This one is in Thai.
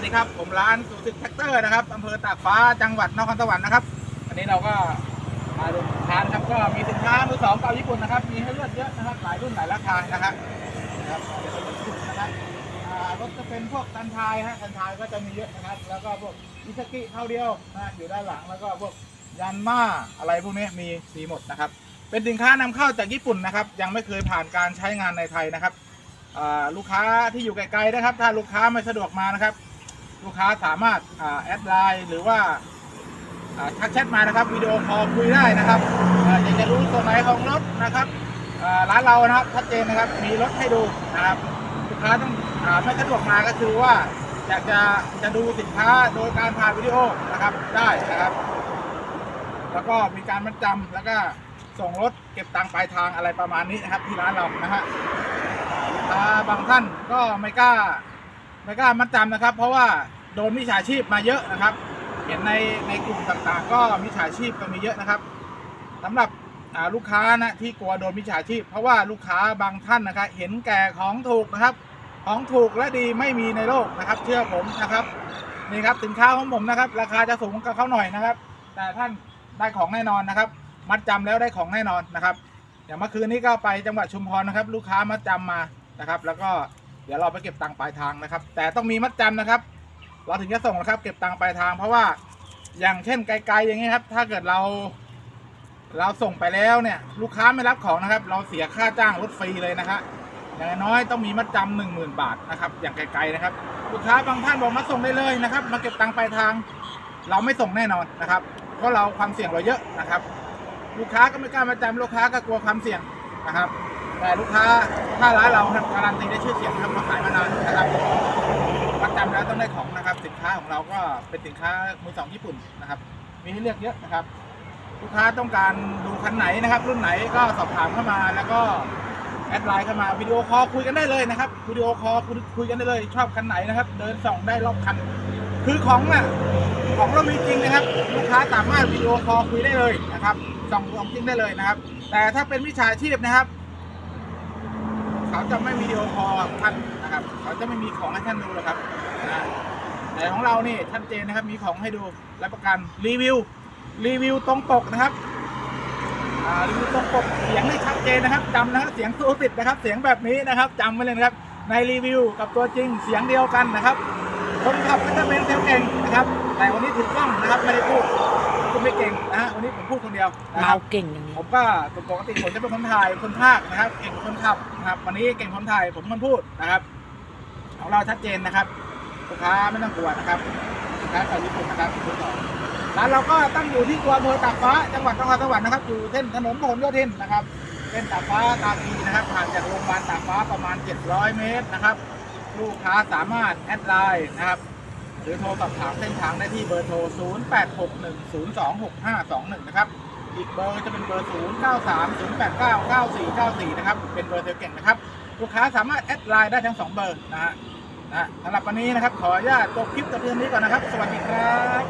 วัสดีครับ ผมร้านสุสิทแท็กเตอร์นะครับอำเภอตากฟ้าจังหวัดนครสวรรค์นะครับอันนี้เราก็มาดูสินค้านะครับก็มีสินค้ามือสองเก่าญี่ปุ่นนะครับ มีให้เลือกเยอะนะครับหลายรุ่นหลายราคานะครับนะครับเดี๋ยวเรานะครับอ่ารถจะเป็นพวกซันทายฮะซันทายก็จะมีเยอะนะครับ แล้วก็พวกอิซากิเท่าเดียวนะอยู่ด้านหลังแล้วก็พวกยันมาอะไรพวกนี้มีมีหมดนะครับ เป็นสินค้านำเข้าจากญี่ปุ่นนะครับ ยังไม่เคยผ่านการใช้งานในไทยนะครับลูกค้าที่อยู่ไกลๆนะครับ ถ้าลูกค้าไม่สะดวกมานะครับ ลูกค้าสามารถอ่าแอดไลน์หรือว่าอ่าทักแชทมานะครับวิดีโอคอลคุยได้นะครับออยากจะรู้ตัวไหนของรถนะครับอ่าร้านเรานะครับชัดเจนนะครับมีรถให้ดูนะครับลูกค้าต้องอาไม่สะดวกมาก็คือว่าอยากจะจะดูสินค้าโดยการถ่ายวิดีโอนะครับได้นะครับ แล้วก็มีการมัดจำแล้วก็ส่งรถเก็บตังค์ปลายทางอะไรประมาณนี้นะครับที่ร้านเรานะฮะลูกค้าบางท่านก็ไม่กล้า ไม่กล้ามัดจำนะครับ เพราะว่าโดนมิจฉาชีพมาเยอะนะครับ เห็นในในกลุ่มต่างๆ ก็มิจฉาชีพก็มีเยอะนะครับสำหรับลูกค้านะที่กลัวโดนมิจฉาชีพ เพราะว่าลูกค้าบางท่านนะครับ เห็นแก่ของถูกนะครับ ของถูกและดีไม่มีในโลกนะครับ เชื่อผมนะครับนี่ครับสินค้าของผมนะครับ ราคาจะสูงกับเขาหน่อยนะครับ แต่ท่านได้ของแน่นอนนะครับ มัดจำแล้วได้ของแน่นอนนะครับอย่างเมื่อคืนนี้ก็ไปจังหวัดชุมพรนะครับ ลูกค้ามัดจำมานะครับ แล้วก็ เดี๋ยวเราไปเก็บตังค์ปลายทางนะครับ แต่ต้องมีมัดจำนะครับ เราถึงจะส่งนะครับ เก็บตังค์ปลายทาง เพราะว่าอย่างเช่นไกลๆอย่างนี้ครับ ถ้าเกิดเรา เราส่งไปแล้วเนี่ย ลูกค้าไม่รับของนะครับ เราเสียค่าจ้างรถฟรีเลยนะครับอย่างน้อยต้องมีมัดจำหนึ่งหมื่นบาทนะครับอย่างไกลๆนะครับ ลูกค้าบางท่านบอกมาส่งได้เลยนะครับ มาเก็บตังค์ปลายทาง เราไม่ส่งแน่นอนนะครับเพราะเราความเสี่ยงเราเยอะนะครับ ลูกค้าก็ไม่กล้ามาจำลูกค้าก็กลัวความเสี่ยงนะครับ แต่ลูกค้าถ้าร้านเราครับการันตีได้ชื่อเสียงครับมาขายมานานนะครับมัดจำแล้วต้องได้ของนะครับ สินค้าของเราก็เป็นสินค้ามือสองญี่ปุ่นนะครับ มีให้เลือกเยอะนะครับ ลูกค้าต้องการดูคันไหนนะครับ รุ่นไหนก็สอบถามเข้ามาแล้วก็แอดไลน์เข้ามาวิดีโอคอลคุยกันได้เลยนะครับวิดีโอคอลคุยคุยกันได้เลย ชอบคันไหนนะครับ เดินส่องได้รอบคัน คือของน่ะของเรามีจริงนะครับ ลูกค้าสามารถวิดีโอคอลคุยได้เลยนะครับส่องของจริงได้เลยนะครับ แต่ถ้าเป็นวิชาชีพนะครับ เขาจะไม่วิดีโอคอท่านนะครับ เขาจะไม่มีของให้ท่านดูหรอกครับนะแต่ของเรานี่ชัดเจนนะครับ มีของให้ดูรับประกันรีวิวรีวิวตรงปกนะครับรีวิวตรงปกเสียงนี่ชัดเจนนะครับจำนะครับเสียงสูติดนะครับ เสียงแบบนี้นะครับจำไว้เลยนะครับ ในรีวิวกับตัวจริงเสียงเดียวกันนะครับ คนขับก็จะเป็นเซล พูดคนเดียวนะคเมารับเก่งอย่างนี้ผมก็ปกติผมจะเป็นคนถ่ายคนพากย์นะครับ เก่งคนขับนะครับ วันนี้เก่งคนถ่ายผมคนพูดนะครับของเราชัดเจนนะครับลูกค้าไม่ต้องกลัวนะครับลูกค้าจากญี่ปุ่นนะครับคุณสองร้านเราก็ตั้งอยู่ที่ตัวอำเภอตากฟ้าจังหวัดนครสวรรค์นะครับ อยู่เส้นถนนพหลโยธินนะครับเส้นตากฟ้าตาคีนะครับห่างจากโรงพยาบาลตากฟ้าประมาณ 700 เมตรนะครับ ลูกค้าสามารถแอดไลน์นะครับ หรือโทรสอบถามเส้นทางได้ที่เบอร์โทร 0861026521 นะครับ อีกเบอร์จะเป็นเบอร์ 0930899494 นะครับ เป็นเบอร์เซลเก่งนะครับ ลูกค้าสามารถแอดไลน์ได้ทั้ง 2 เบอร์นะฮะนะสำหรับวันนี้นะครับ ขออนุญาตจบคลิปแต่เพียงนี้ก่อนนะครับ สวัสดีครับ